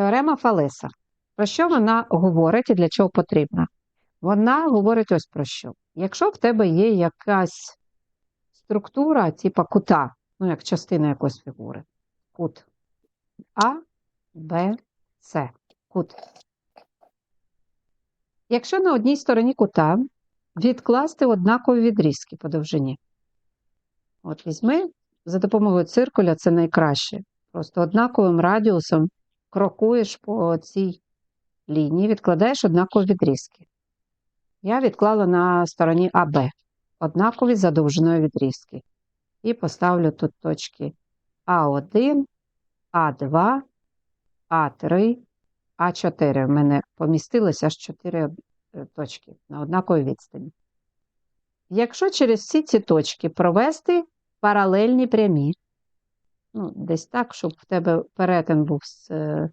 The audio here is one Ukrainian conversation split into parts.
Теорема Фалеса. Про що вона говорить і для чого потрібна? Вона говорить ось про що. Якщо в тебе є якась структура, типа кута, ну як частина якоїсь фігури, кут А, Б, С, кут. Якщо на одній стороні кута відкласти однакові відрізки по довжині. От візьми за допомогою циркуля це найкраще. Просто однаковим радіусом крокуєш по цій лінії, відкладаєш однакові відрізки. Я відклала на стороні АБ однакові за довжиною відрізки. І поставлю тут точки А1, А2, А3, А4. В мене помістилося аж 4 точки на однаковій відстані. Якщо через всі ці точки провести паралельні прямі, ну, десь так, щоб в тебе перетин був з, е,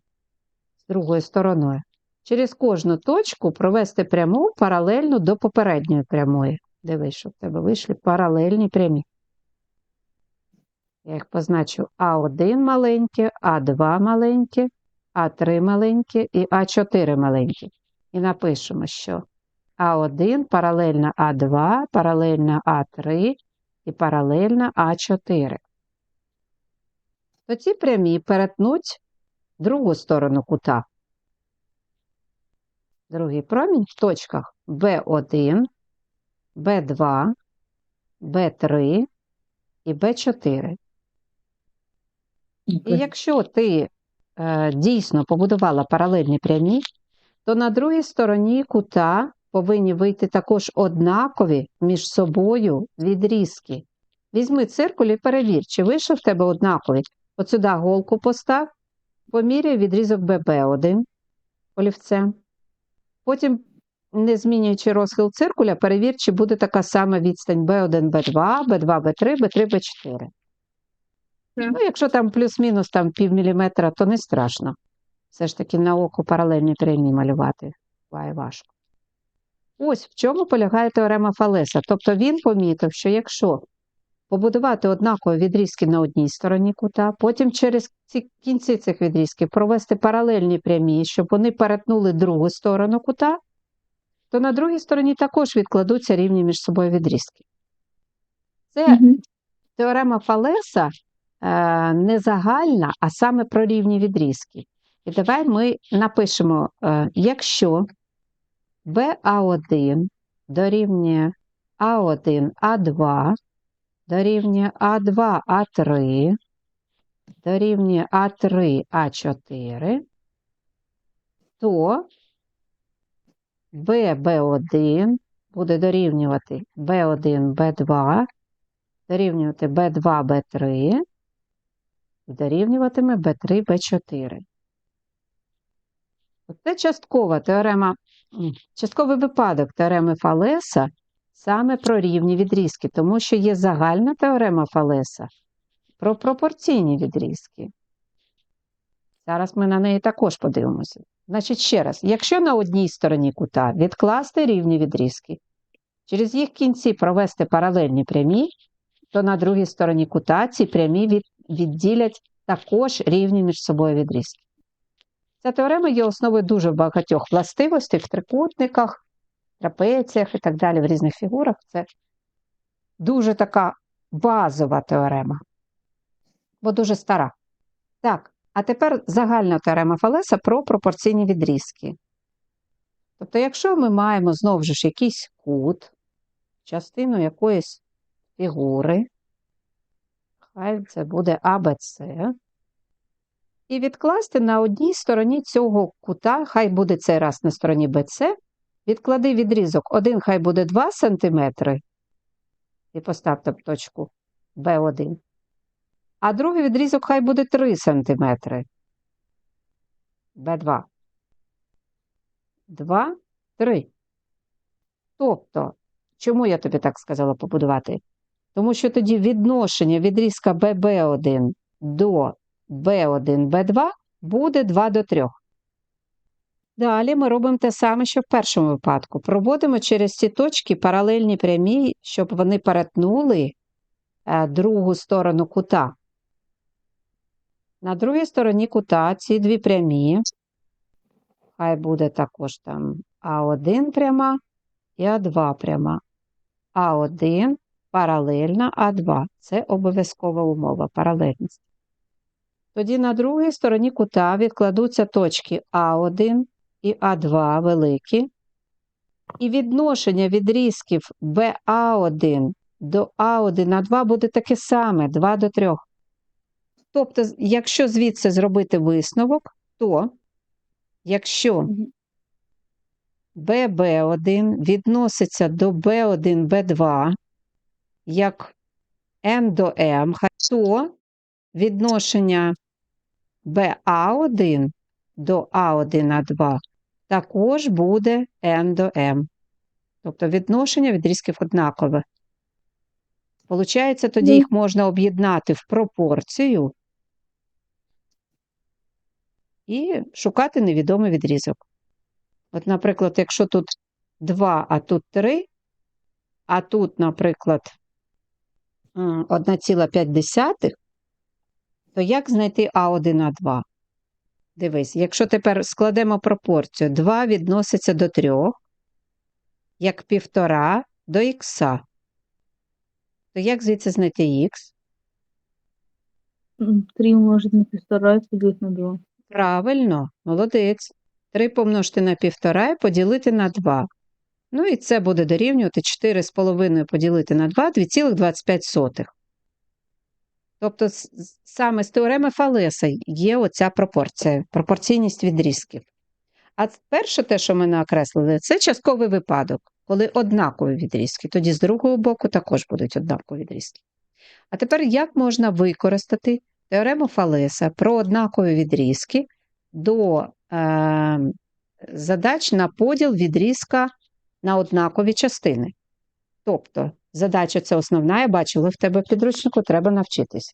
з другою стороною, через кожну точку провести пряму паралельно до попередньої прямої. Дивись, щоб в тебе вийшли паралельні прямі. Я їх позначу А1 маленьке, А2 маленьке, А3 маленьке і А4 маленьке. І напишемо, що А1 паралельно А2, паралельно А3 і паралельно А4. То ці прямі перетнуть другу сторону кута. Другий промінь в точках B1, B2, B3 і B4. І якщо ти е, дійсно побудувала паралельні прямі, то на другій стороні кута повинні вийти також однакові між собою відрізки. Візьми циркуль і перевір, чи вийшов в тебе однаковий. От сюди голку постав, поміряй відрізок ББ1 олівцем. Потім, не змінюючи розхил циркуля, перевір, чи буде така сама відстань B1, B2, B2, B3, B3, B4. Ну, якщо там плюс-мінус там пів міліметра, то не страшно. Все ж таки на око паралельні прямі малювати буває важко. Ось в чому полягає теорема Фалеса. Тобто він помітив, що якщо побудувати однакові відрізки на одній стороні кута, потім через ці кінці цих відрізків провести паралельні прямі, щоб вони перетнули другу сторону кута, то на другій стороні також відкладуться рівні між собою відрізки. Це Мгм. теорема Фалеса е, не загальна, а саме про рівні відрізки. І давай ми напишемо, е, якщо BA1 дорівнює А1, А2, дорівнює А2, А3, дорівнює А3, А4, то BB1 буде дорівнювати B1, B2, дорівнювати B2, B3, і дорівнюватиме B3, B4. Це часткова теорема, частковий випадок теореми Фалеса саме про рівні відрізки, тому що є загальна теорема Фалеса про пропорційні відрізки. Зараз ми на неї також подивимося. Значить, ще раз, якщо на одній стороні кута відкласти рівні відрізки, через їх кінці провести паралельні прямі, то на другій стороні кута ці прямі від, відділять також рівні між собою відрізки. Ця теорема є основою дуже багатьох властивостей в трикутниках, трапеціях і так далі, в різних фігурах. Це дуже така базова теорема, бо дуже стара. Так, а тепер загальна теорема Фалеса про пропорційні відрізки. Тобто, якщо ми маємо знову ж якийсь кут, частину якоїсь фігури, хай це буде АБЦ, і відкласти на одній стороні цього кута, хай буде цей раз на стороні БЦ, відклади відрізок, один хай буде 2 см, і поставте в точку Б1, а другий відрізок хай буде 3 см. Б2. 2, 3. Тобто, чому я тобі так сказала побудувати? Тому що тоді відношення відрізка ББ1 до B1, B2 буде 2 до 3. Далі ми робимо те саме, що в першому випадку. Проводимо через ці точки паралельні прямі, щоб вони перетнули е, другу сторону кута. На другій стороні кута ці дві прямі хай буде також там А1 пряма і А2 пряма. А1 паралельна А2. Це обов'язкова умова, паралельність. Тоді на другій стороні кута відкладуться точки А1 і А2 великі. І відношення відрізків БА1 до А1 на 2 буде таке саме 2 до 3. Тобто, якщо звідси зробити висновок, то якщо ББ1 відноситься до Б1, Б2 як М до М, то відношення БА1 до А1А2 також буде М до М. Тобто відношення відрізків однакове. Получається, тоді їх можна об'єднати в пропорцію і шукати невідомий відрізок. От, наприклад, якщо тут 2, а тут 3, а тут, наприклад, 1,5, то як знайти А1, А2? Дивись, якщо тепер складемо пропорцію, 2 відноситься до 3, як 1,5 до х, то як звідси знайти х? М, Три умножить на півтора і поділити на два. Правильно, молодець. 3 помножити на 1,5 і поділити на 2. Ну і це буде дорівнювати 4,5 поділити на 2 – 2,25. Тобто саме з теореми Фалеса є оця пропорція, пропорційність відрізків. А перше те, що ми накреслили, це частковий випадок, коли однакові відрізки. Тоді з другого боку також будуть однакові відрізки. А тепер як можна використати теорему Фалеса про однакові відрізки до е, задач на поділ відрізка на однакові частини? Тобто, задача це основна, я бачила в тебе в підручнику, треба навчитись.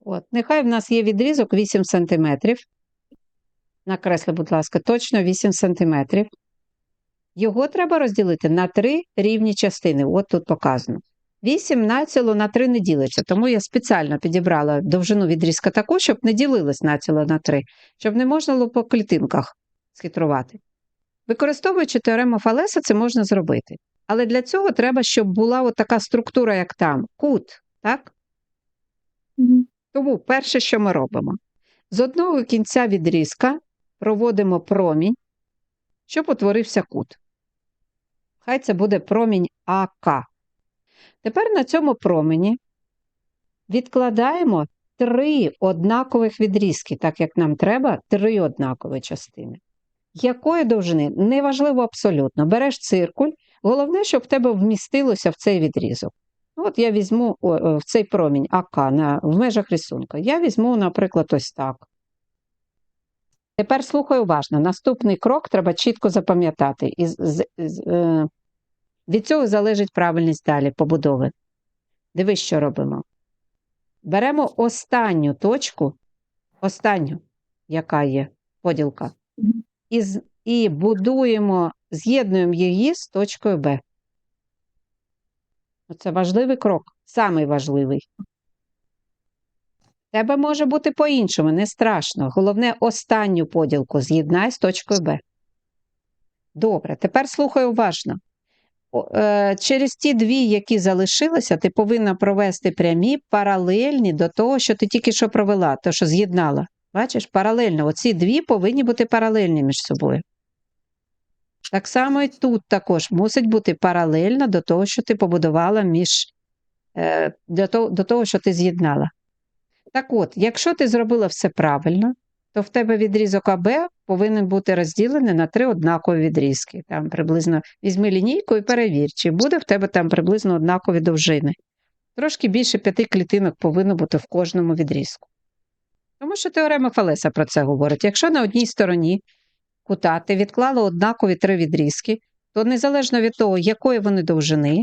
От, нехай в нас є відрізок 8 см. Накресли, будь ласка, точно 8 см. Його треба розділити на три рівні частини. От тут показано. 8 націло на 3 не ділиться, тому я спеціально підібрала довжину відрізка таку, щоб не ділилось націло на 3, щоб не можна було по клітинках схитрувати. Використовуючи теорему Фалеса, це можна зробити. Але для цього треба, щоб була от така структура, як там, кут, так? Мгм. Тому перше, що ми робимо, з одного кінця відрізка проводимо промінь, щоб утворився кут. Хай це буде промінь АК. Тепер на цьому промені відкладаємо три однакових відрізки, так як нам треба, три однакові частини. Якої довжини? Неважливо абсолютно. Береш циркуль, головне, щоб в тебе вмістилося в цей відрізок. От я візьму в цей промінь АК на, в межах рисунка. Я візьму, наприклад, ось так. Тепер слухай уважно. Наступний крок треба чітко запам'ятати. І з, з, е, від цього залежить правильність далі побудови. Дивись, що робимо. Беремо останню точку, останню, яка є поділка, і, і будуємо, з'єднуємо її з точкою Б. Це важливий крок, самий важливий. Тебе може бути по-іншому, не страшно. Головне, останню поділку з'єднай з точкою Б. Добре, тепер слухай уважно. Е, Через ті дві, які залишилися, ти повинна провести прямі паралельні до того, що ти тільки що провела, то що з'єднала. Бачиш, паралельно. Оці дві повинні бути паралельні між собою. Так само і тут також мусить бути паралельно до того, що ти побудувала між е, до, того, що ти з'єднала. Так от, якщо ти зробила все правильно, то в тебе відрізок АБ повинен бути розділений на три однакові відрізки. Там приблизно візьми лінійку і перевір, чи буде в тебе там приблизно однакові довжини. Трошки більше п'яти клітинок повинно бути в кожному відрізку. Тому що теорема Фалеса про це говорить. Якщо на одній стороні кута ти відклала однакові три відрізки, то незалежно від того, якої вони довжини,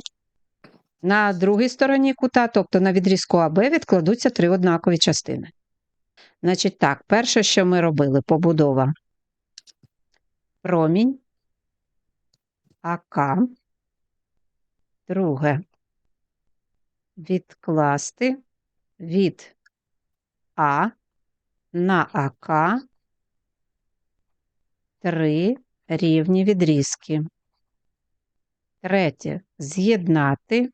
на другій стороні кута, тобто на відрізку АБ, відкладуться три однакові частини. Значить так, перше, що ми робили, побудова. Промінь АК. Друге. Відкласти від А на АК три рівні відрізки. Третє. З'єднати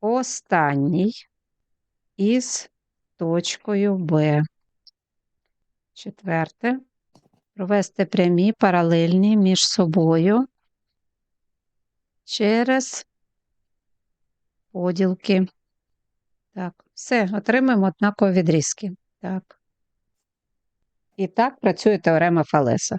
останній із точкою Б. Четверте. Провести прямі паралельні між собою через поділки. Так, все, отримаємо однакові відрізки. Так. І так працює теорема Фалеса.